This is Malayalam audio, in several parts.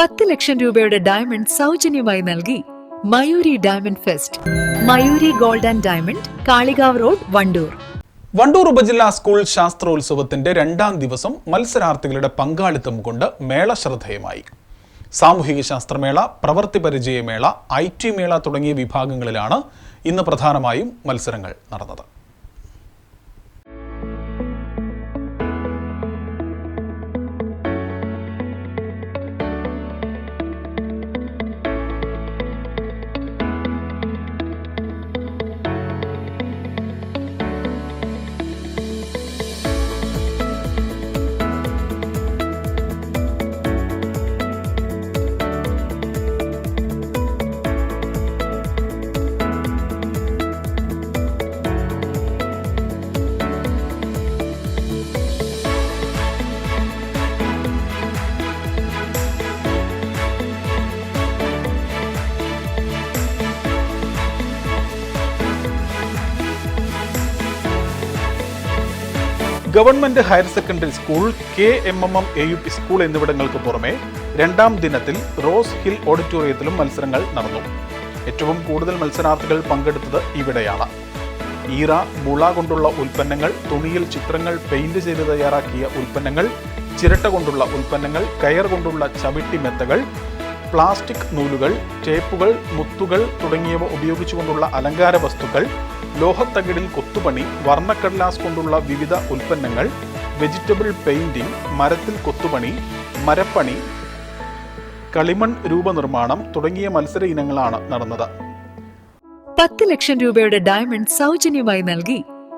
പത്ത് ലക്ഷം രൂപയുടെ ഡയമണ്ട് സൗജന്യമായി നൽകി Mayoori diamond fest Mayoori gold and diamond Kalikavu road Wandoor. Wandoor ഉപജില്ലാ സ്കൂൾ ശാസ്ത്രോത്സവത്തിന്റെ രണ്ടാം ദിവസം മത്സരാർത്ഥികളുടെ പങ്കാളിത്തം കൊണ്ട് മേള ശ്രദ്ധേയമായി. സാമൂഹിക ശാസ്ത്രമേള പ്രവൃത്തി പരിചയമേള ഐ ടി മേള തുടങ്ങിയ വിഭാഗങ്ങളിലാണ് ഇന്ന് പ്രധാനമായും മത്സരങ്ങൾ നടന്നത്. Government higher secondary school K M M M A U P school എന്നിവിടങ്ങൾക്ക് പുറമെ രണ്ടാം ദിനത്തിൽ റോസ് ഹിൽ ഓഡിറ്റോറിയത്തിലും മത്സരങ്ങൾ നടന്നു. ഏറ്റവും കൂടുതൽ മത്സരാർത്ഥികൾ പങ്കെടുത്തത് ഇവിടെയാണ്. ഈറ മുള കൊണ്ടുള്ള ഉൽപ്പന്നങ്ങൾ തുണിയിൽ ചിത്രങ്ങൾ പെയിന്റ് ചെയ്ത് തയ്യാറാക്കിയ ഉൽപ്പന്നങ്ങൾ ചിരട്ട കൊണ്ടുള്ള ഉൽപ്പന്നങ്ങൾ കയർ കൊണ്ടുള്ള ചവിട്ടി മെത്തകൾ പ്ലാസ്റ്റിക് നൂലുകൾ ടേപ്പുകൾ മുത്തുകൾ തുടങ്ങിയവ ഉപയോഗിച്ചുകൊണ്ടുള്ള അലങ്കാര വസ്തുക്കൾ ലോഹത്തകിടിൽ കൊത്തുപണി വർണക്കടലാസ് കൊണ്ടുള്ള വിവിധ ഉൽപ്പന്നങ്ങൾ വെജിറ്റബിൾ പെയിന്റിംഗ് മരത്തിൽ കൊത്തുപണി മരപ്പണി കളിമൺ രൂപനിർമ്മാണം തുടങ്ങിയ മത്സര ഇനങ്ങളാണ് നടന്നത്. പത്ത് ലക്ഷം രൂപയുടെ ഡയമണ്ട് സൗജന്യമായി നൽകി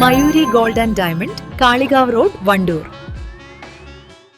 Mayuri gold and diamond Kalikavu road Wandoor.